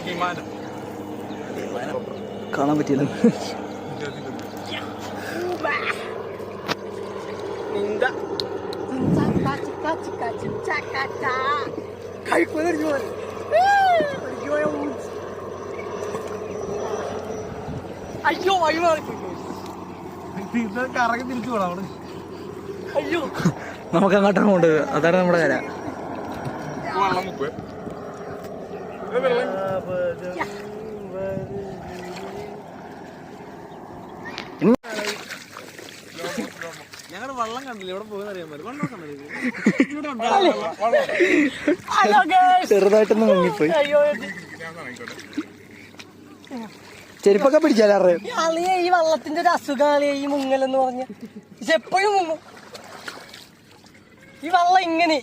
വിമാനം കാണാൻ പറ്റിയില്ല. അയ്യോ അയ്യോ കറങ്ങി തിരിച്ചു പോടാ അവിടെ അയ്യോ. നമുക്ക് അങ്ങോട്ടാണ് പോണ്ടത് അതാണ് നമ്മുടെ കാര്യം വെള്ളം മുപ്പേ ഞങ്ങളുടെ വള്ളം കണ്ടില്ല? ഇവിടെ പോകുന്ന അറിയാൻ പറ്റും ചെറുതായിട്ടൊന്ന് മുങ്ങിപ്പോയി. അയ്യോ ചെരുപ്പൊക്കെ പിടിച്ചാലേ അളിയെ ഈ വള്ളത്തിന്റെ ഒരു അസുഖം ഈ മുങ്ങൽ എന്ന് പറഞ്ഞ എപ്പോഴും മുങ്ങും. ഈ വള്ളം ഇങ്ങനെ.